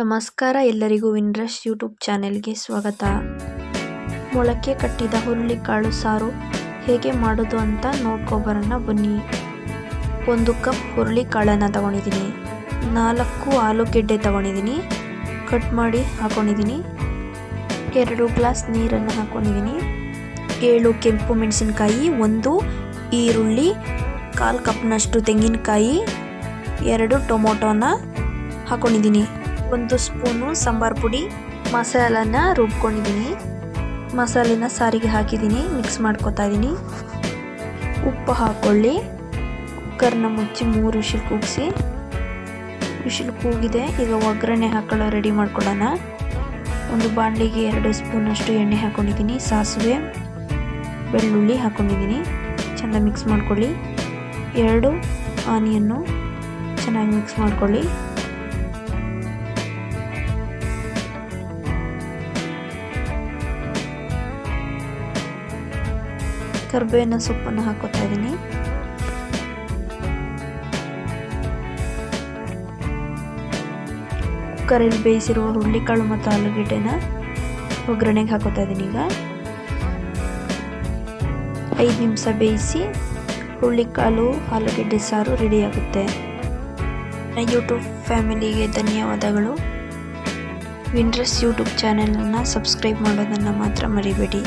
ನಮಸ್ಕಾರ ಎಲ್ಲರಿಗೂ ವಿನ್ರಶ್ ಯೂಟ್ಯೂಬ್ ಚಾನೆಲ್ಗೆ ಸ್ವಾಗತ. ಮೊಳಕೆ ಕಟ್ಟಿದ ಹುರುಳಿಕಾಳು ಸಾರು ಹೇಗೆ ಮಾಡೋದು ಅಂತ ನೋಡ್ಕೊಬರೋಣ ಬನ್ನಿ. ಒಂದು ಕಪ್ ಹುರುಳಿಕಾಳನ್ನು ತಗೊಂಡಿದ್ದೀನಿ. ನಾಲ್ಕು ಆಲೂಗೆಡ್ಡೆ ತಗೊಂಡಿದ್ದೀನಿ. ಕಟ್ ಮಾಡಿ ಹಾಕೊಂಡಿದ್ದೀನಿ. ಎರಡು ಗ್ಲಾಸ್ ನೀರನ್ನು ಹಾಕೊಂಡಿದ್ದೀನಿ. ಏಳು ಕೆಂಪು ಮೆಣಸಿನಕಾಯಿ, ಒಂದು ಈರುಳ್ಳಿ, ಕಾಲು ಕಪ್ನಷ್ಟು ತೆಂಗಿನಕಾಯಿ, ಎರಡು ಟೊಮೊಟೊನ ಹಾಕೊಂಡಿದ್ದೀನಿ. ಒಂದು ಸ್ಪೂನು ಸಾಂಬಾರು ಪುಡಿ, ಮಸಾಲನ ರುಬ್ಕೊಂಡಿದ್ದೀನಿ. ಮಸಾಲೆನ ಸಾರಿಗೆ ಹಾಕಿದ್ದೀನಿ ಮಿಕ್ಸ್ ಮಾಡ್ಕೊತಾ ಇದ್ದೀನಿ. ಉಪ್ಪು ಹಾಕ್ಕೊಳ್ಳಿ ಕುಕ್ಕರ್ನ ಮುಚ್ಚಿ ಮೂರು ವಿಷಲ್ ಕೂಗಿಸಿ. ವಿಷಲ್ ಕೂಗಿದೆ, ಈಗ ಒಗ್ಗರಣೆ ಹಾಕೊಳ್ಳೋ ರೆಡಿ ಮಾಡ್ಕೊಳ್ಳೋಣ. ಒಂದು ಬಾಣಲಿಗೆ ಎರಡು ಸ್ಪೂನಷ್ಟು ಎಣ್ಣೆ ಹಾಕ್ಕೊಂಡಿದ್ದೀನಿ ಸಾಸಿವೆ, ಬೆಳ್ಳುಳ್ಳಿ ಹಾಕ್ಕೊಂಡಿದ್ದೀನಿ ಚೆಂದ ಮಿಕ್ಸ್ ಮಾಡ್ಕೊಳ್ಳಿ. ಎರಡು ಆನಿಯನ್ನು ಚೆನ್ನಾಗಿ ಮಿಕ್ಸ್ ಮಾಡ್ಕೊಳ್ಳಿ. ಕರ್ಬೇವಿನ ಸೊಪ್ಪನ್ನು ಹಾಕೋತಾ ಇದ್ದೀನಿ. ಕುಕ್ಕರಲ್ಲಿ ಬೇಯಿಸಿರುವ ಹುರುಳಿಕಾಳು ಮತ್ತು ಆಲೂಗಡ್ಡೆನ ಒಗ್ಗರಣೆಗೆ ಹಾಕೋತಾ ಇದ್ದೀನಿ ಈಗ. ಐದು ನಿಮಿಷ ಬೇಯಿಸಿ ಹುರುಳಿಕಾಳು, ಆಲೂಗೆಡ್ಡೆ ಸಾರು ರೆಡಿ ಆಗುತ್ತೆ. ಯೂಟ್ಯೂಬ್ ಫ್ಯಾಮಿಲಿಗೆ ಧನ್ಯವಾದಗಳು. ವಿಂಡ್ರಸ್ ಯೂಟ್ಯೂಬ್ ಚಾನೆಲನ್ನು ಸಬ್ಸ್ಕ್ರೈಬ್ ಮಾಡೋದನ್ನು ಮಾತ್ರ ಮರಿಬೇಡಿ.